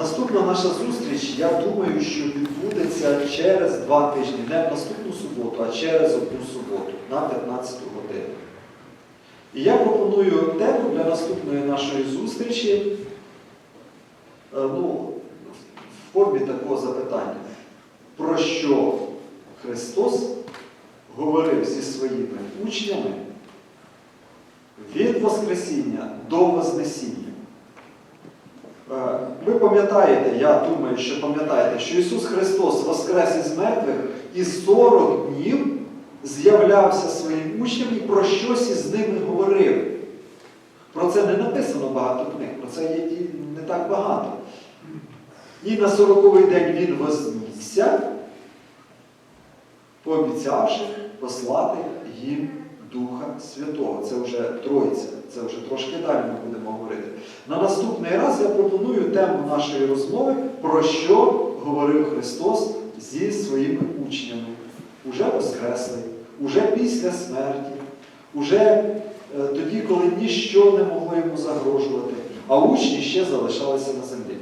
Наступна наша зустріч, я думаю, що відбудеться через два тижні, не в наступну суботу, а через одну суботу на 15 годину. І я пропоную тему для наступної нашої зустрічі е, ну, в формі такого запитання. Про що Христос говорив зі своїми учнями від Воскресіння до Вознесіння? Ви пам'ятаєте, я думаю, що пам'ятаєте, що Ісус Христос воскрес із мертвих і 40 днів з'являвся своїм учням і про щось із ними говорив. Про це не написано багато книг, про це є і не так багато. І на 40-й день він вознісся, пообіцявши послати їм Духа Святого. Це вже Троїця, це вже трошки далі ми будемо говорити. На наступний раз я пропоную тему нашої розмови, про що говорив Христос зі своїми учнями. Уже воскреслий, уже після смерті, уже е, тоді, коли ніщо не могло йому загрожувати, а учні ще залишалися на землі.